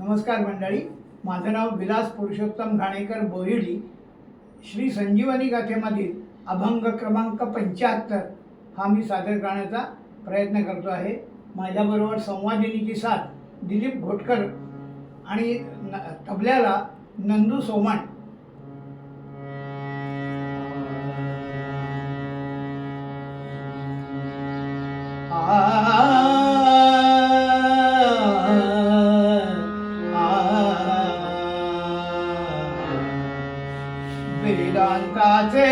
नमस्कार मंडळी. माझं नाव विलास पुरुषोत्तम घाणेकर बोहिडी श्री संजीवनी गाथेमधील अभंग क्रमांक पंच्याहत्तर हा मी सादर करण्याचा प्रयत्न करतो आहे. माझ्याबरोबर संवादिनीची साथ दिलीप घोटकर आणि न तबल्याला नंदू सोमण কাছে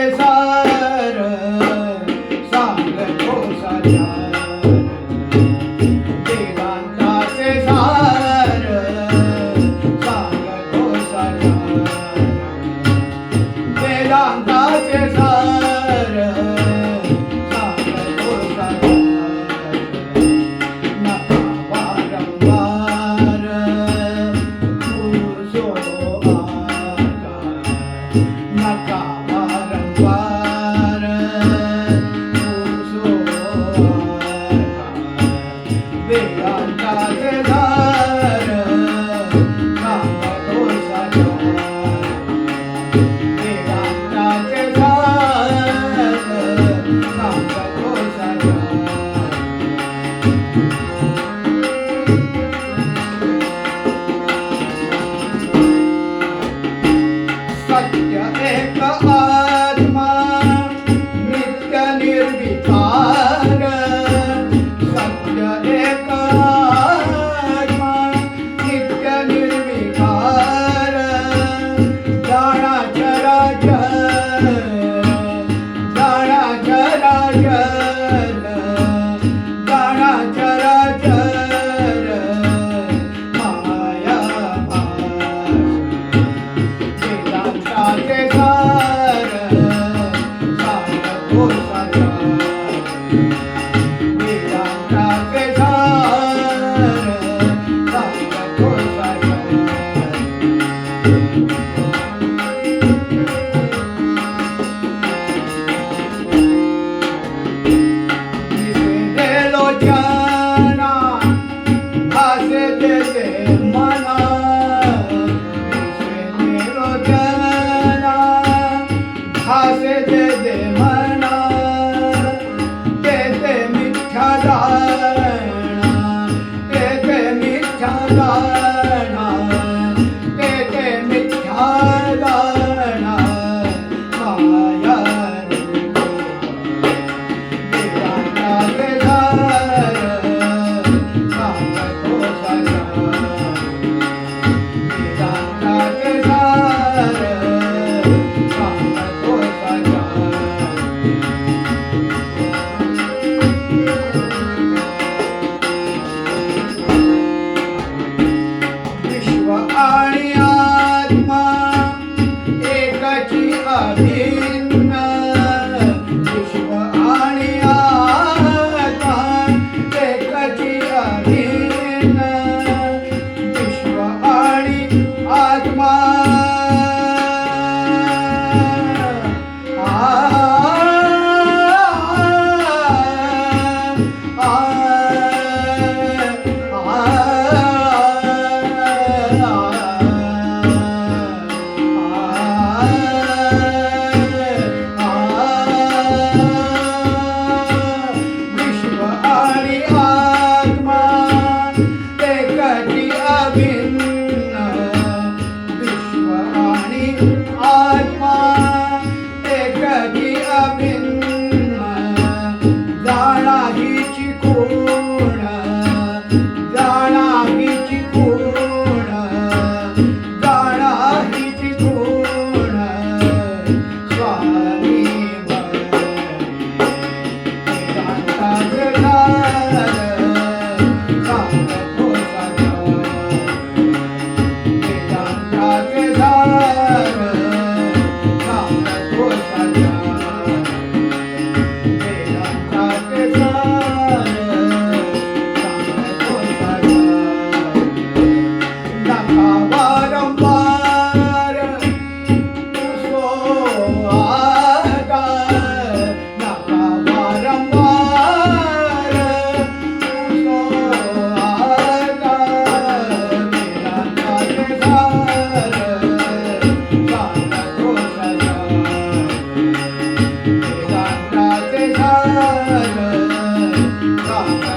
yeah again. 아.